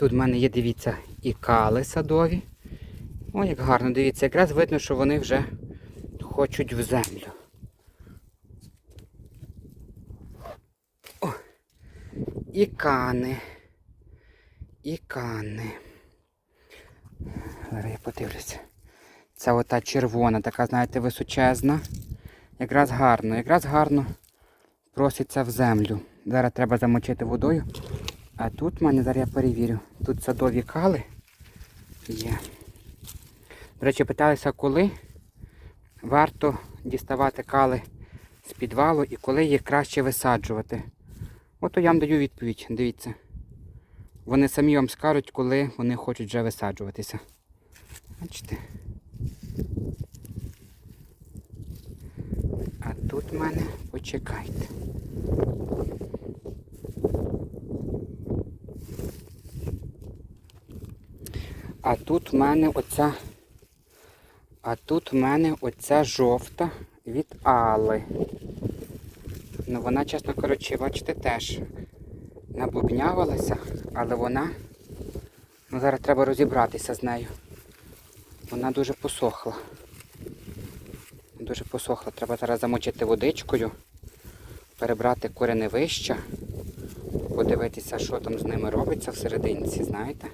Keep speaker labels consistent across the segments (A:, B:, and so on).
A: Тут в мене є, дивіться, і кали садові. О, як гарно, дивіться, якраз видно, що вони вже хочуть в землю. О, і кани. І кани. Зараз я подивлюся. Це ота червона, така, знаєте, височезна. Якраз гарно, якраз гарно проситься в землю. Зараз треба замочити водою. А тут в мене, зараз я перевірю, тут садові кали є. До речі, питалися, коли варто діставати кали з підвалу і коли їх краще висаджувати. От я вам даю відповідь, дивіться. Вони самі вам скажуть, коли вони хочуть вже висаджуватися. Бачите? А тут в мене почекайте. А тут в мене оця. А тут в мене оця жовта від Алли. Ну вона, чесно кажучи, бачите, теж набубнявалася, але вона. Ну зараз треба розібратися з нею. Вона дуже посохла. Дуже посохла. Треба зараз замочити водичкою, перебрати кореневища, подивитися, що там з ними робиться всерединці, знаєте.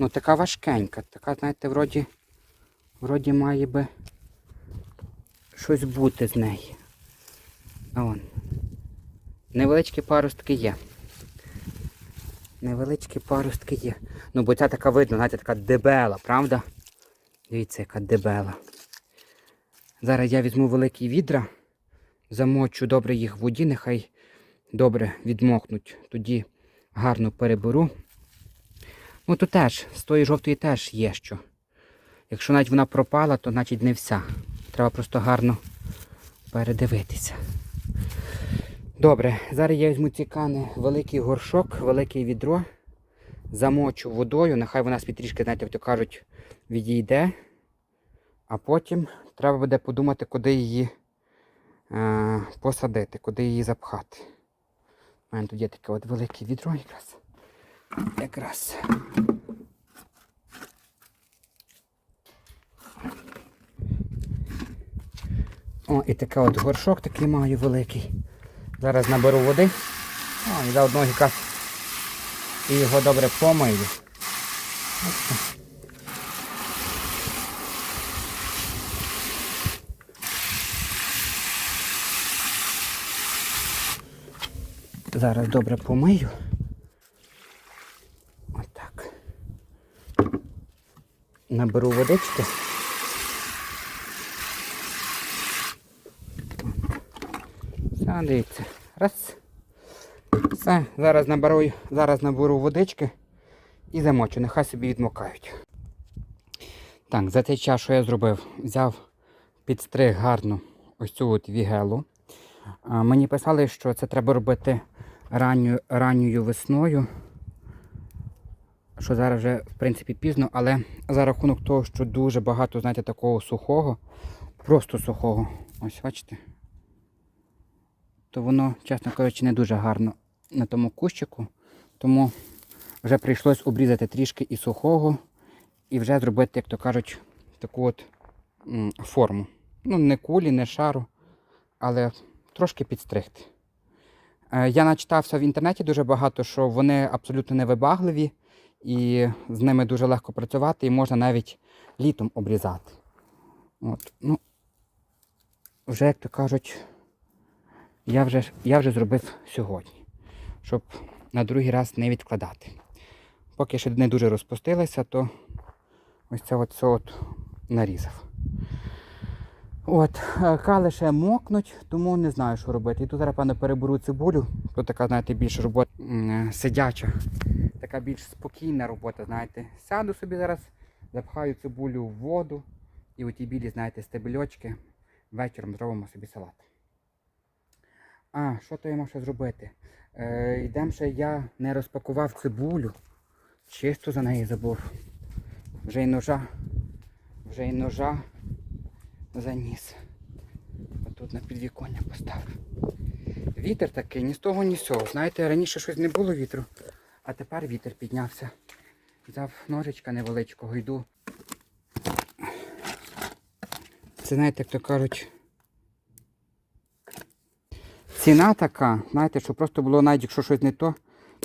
A: Ну така важкенька, така, знаєте, вроді, вроді має би щось бути з неї. А. Невеличкі паростки є. Невеличкі паростки є. Ну, бо ця така видно, знаєте, така дебела, правда? Дивіться, яка дебела. Зараз я візьму великі відра, замочу добре їх в воді, нехай добре відмокнуть. Тоді гарно переберу. Ну тут теж, з тої жовтої теж є що. Якщо навіть вона пропала, то значить не вся. Треба просто гарно передивитися. Добре, зараз я візьму ці кани, великий горшок, велике відро, замочу водою, нехай вона собі трішки, знаєте, як то кажуть, відійде. А потім треба буде подумати, куди її е, посадити, куди її запхати. У мене тут є таке от велике відро якраз. Якраз. О, і такий от горшок такий маю великий. Зараз наберу води. О, і заодно якраз і його добре помию. Зараз добре помию. Наберу водички. Все, дивіться. Раз. Все, зараз наберу, зараз наберу водички і замочу, нехай собі відмокають. Так, за цей час, що я зробив, взяв підстриг гарно ось цю от вігелу. Мені писали, що це треба робити ранньою весною. Що зараз вже, в принципі, пізно, але за рахунок того, що дуже багато, знаєте, такого сухого, просто сухого. Ось, бачите? То воно, чесно кажучи, не дуже гарно на тому кущику. Тому вже прийшлось обрізати трішки і сухого, і вже зробити, як то кажуть, таку от форму. Ну, не кулі, не шару, але трошки підстригти. Е, Я начитався в інтернеті дуже багато, що вони абсолютно невибагливі і з ними дуже легко працювати, і можна навіть літом обрізати. От, ну, вже, як то кажуть, я вже, я вже зробив сьогодні, щоб на другий раз не відкладати. Поки ще не дуже розпустилися, то ось це от от нарізав. От, е, кали ще мокнуть, тому не знаю, що робити. І тут зараз, певно, переберу цибулю. Тут така, знаєте, більш робота е, сидяча, така більш спокійна робота, знаєте. Сяду собі зараз, запхаю цибулю в воду і оті білі, знаєте, стебельочки. Вечором зробимо собі салат. А, що то я мав ще зробити? Е, йдемо ще я не розпакував цибулю. Чисто за неї забув. Вже й ножа. Вже й ножа заніс. Отут на підвіконня поставив. Вітер такий, ні з того, ні з цього. Знаєте, раніше щось не було вітру, а тепер вітер піднявся. Взяв ножичка невеличкого, йду. Це знаєте, як то кажуть. Ціна така, знаєте, що просто було навіть якщо щось не то,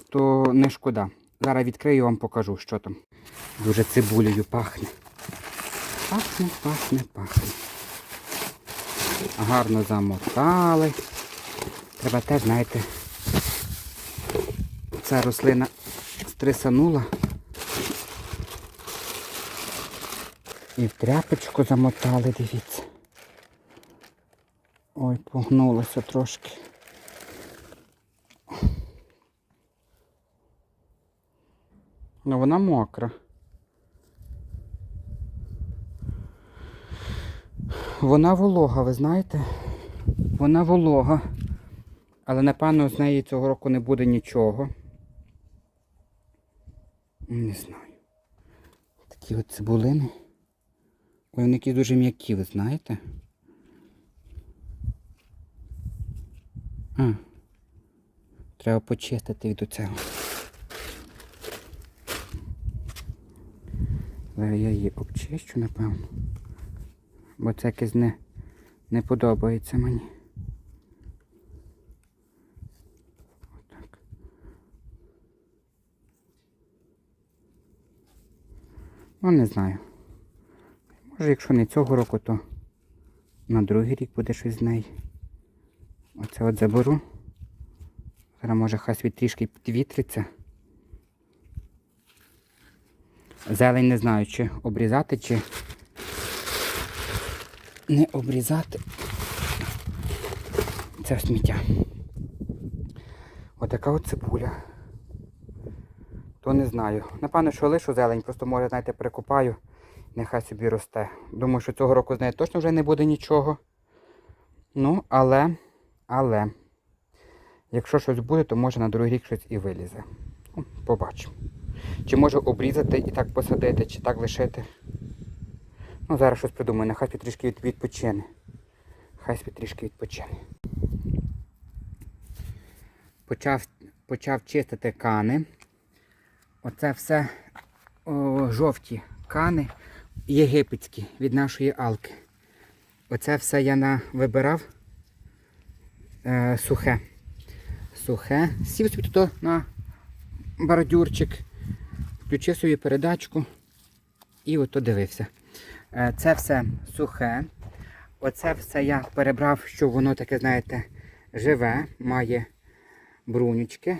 A: то не шкода. Зараз відкрию вам покажу, що там. Дуже цибулею пахне. Пахне, пахне, пахне. Гарно замотали. Треба теж, знаєте, ця рослина стресанула. І в тряпочку замотали, дивіться. Ой, погнулося трошки. Ну вона мокра. Вона волога, ви знаєте? Вона волога. Але напевно з неї цього року не буде нічого. Не знаю. Такі от цибулини. Вони якісь дуже м'які, ви знаєте? А. Треба почистити від цього. Зараз я її обчищу, напевно. Бо це якесь не, не подобається мені. Ну, не знаю. Може, якщо не цього року, то на другий рік буде щось з неї. Оце от заберу. Зараз може хай світ трішки підвітриться. Зелень не знаю, чи обрізати, чи не обрізати. Це сміття. Отака от цибуля. То не знаю. Напевно, що лишу зелень, просто може, знаєте, перекопаю, нехай собі росте. Думаю, що цього року з нею точно вже не буде нічого. Ну, але, але, якщо щось буде, то може на другий рік щось і вилізе. Ну, Побачимо. Чи може обрізати і так посадити, чи так лишити. Ну, зараз щось придумаю, нехай трішки відпочине. Хай світ трішки відпочине. Почав, почав чистити кани. Оце все о, жовті кани єгипетські від нашої алки. Оце все я на, вибирав е, сухе. Сухе. Сів собі тут на бордюрчик, включив собі передачку і ото дивився. Е, Це все сухе. Оце все я перебрав, що воно таке, знаєте, живе, має брунючки.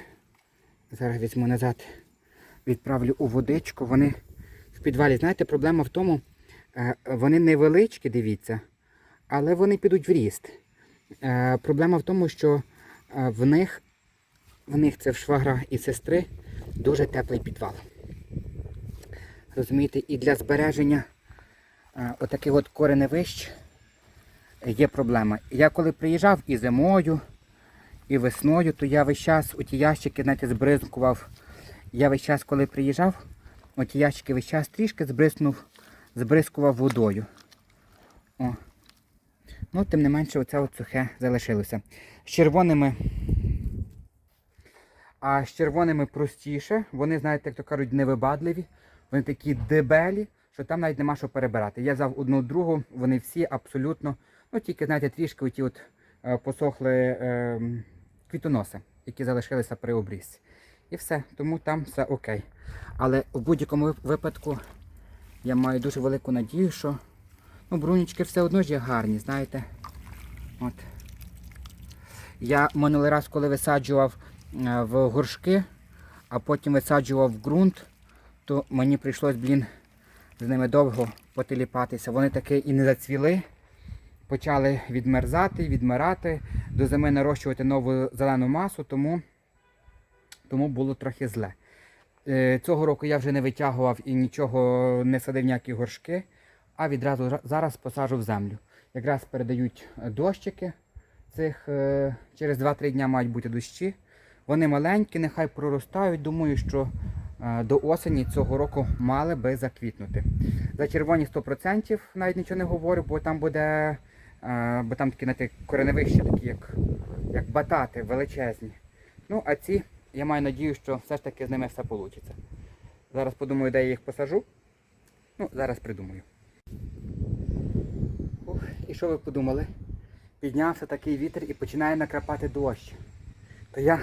A: Зараз візьму назад, відправлю у водичку. Вони в підвалі, знаєте, проблема в тому, е, вони невеличкі, дивіться, але вони підуть в ріст. Е, Проблема в тому, що е, в них, в них це в швагра і сестри дуже теплий підвал. Розумієте, і для збереження отаких от кореневищ є проблема. Я коли приїжджав і зимою, і весною, то я весь час у ті ящики знаєте, збризкував. Я весь час, коли приїжджав, у ті ящики весь час трішки збризнув, збризкував водою. О. Ну, тим не менше, оце от сухе залишилося. З червоними. А з червоними простіше. Вони, знаєте, як то кажуть, невибадливі. Вони такі дебелі, що там навіть нема що перебирати. Я взяв одну другу, вони всі абсолютно, ну тільки, знаєте, трішки оті от е, посохли е, квітоноси, які залишилися при обрізці. І все, тому там все окей. Але в будь-якому випадку я маю дуже велику надію, що ну, брунічки все одно ж є гарні, знаєте. От. Я минулий раз, коли висаджував е, в горшки, а потім висаджував в ґрунт, то мені прийшлось, блін, з ними довго потиліпатися. Вони таки і не зацвіли, почали відмерзати, відмирати, до зими нарощувати нову зелену масу, тому, тому було трохи зле. Е, Цього року я вже не витягував і нічого не садив ніякі горшки, а відразу зараз посаджу в землю. Якраз передають е, дощики. Цих е, через 2-3 дня мають бути дощі. Вони маленькі, нехай проростають. Думаю, що до осені цього року мали би заквітнути. За червоні 100% навіть нічого не говорю, бо там буде бо там такі кореневища, такі як, як батати величезні. Ну, а ці, я маю надію, що все ж таки з ними все вийде. Зараз подумаю, де я їх посажу. Ну, зараз придумаю. Ух, і що ви подумали? Піднявся такий вітер і починає накрапати дощ. То я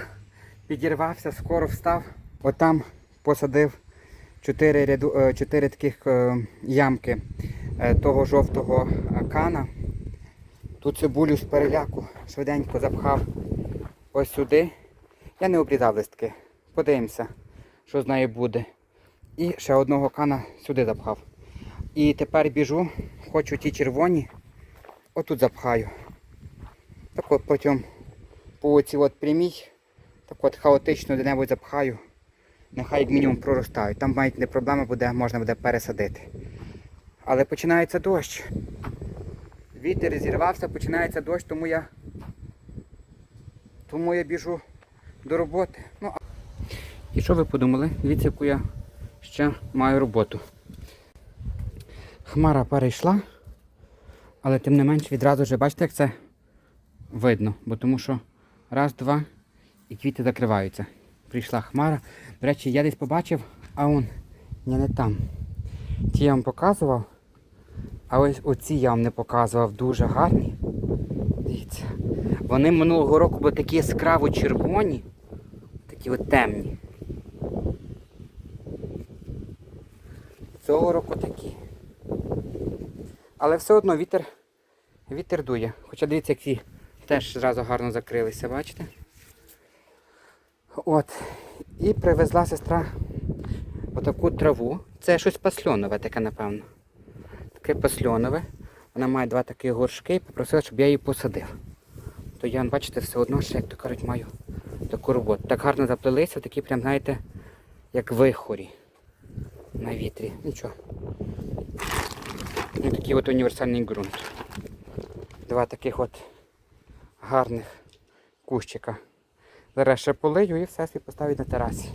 A: підірвався, скоро встав, отам посадив чотири, ряду, е, чотири таких е, ямки е, того жовтого е, кана. Ту цибулю з переляку швиденько запхав ось сюди. Я не обрізав листки. Подивимося, що з нею буде. І ще одного кана сюди запхав. І тепер біжу, хочу ті червоні, отут запхаю. Так от потім по оцій от прямій, так от хаотично де-небудь запхаю. Нехай як мінімум проростають. Там навіть не проблема буде, можна буде пересадити. Але починається дощ. Вітер зірвався, починається дощ, тому я тому я біжу до роботи. Ну, а... І що ви подумали? Дивіться, яку я ще маю роботу. Хмара перейшла, але тим не менш відразу вже бачите, як це видно. Бо тому що раз, два і квіти закриваються. Прийшла хмара. До речі, я десь побачив, а он ні, не там. Ті я вам показував. А ось оці я вам не показував дуже гарні. Дивіться. Вони минулого року були такі яскраво червоні, такі от темні. Цього року такі. Але все одно вітер, вітер дує. Хоча дивіться, які теж зразу гарно закрилися, бачите? От. І привезла сестра отаку траву. Це щось пасльонове таке, напевно. Таке пасльонове. Вона має два такі горшки і попросила, щоб я її посадив. То я, бачите, все одно ще, як то кажуть, маю таку роботу. Так гарно заплелися, такі прям, знаєте, як вихорі на вітрі. Нічого. Ось такий от універсальний ґрунт. Два таких от гарних кущика. Зараз ще полию і все свій поставить на терасі.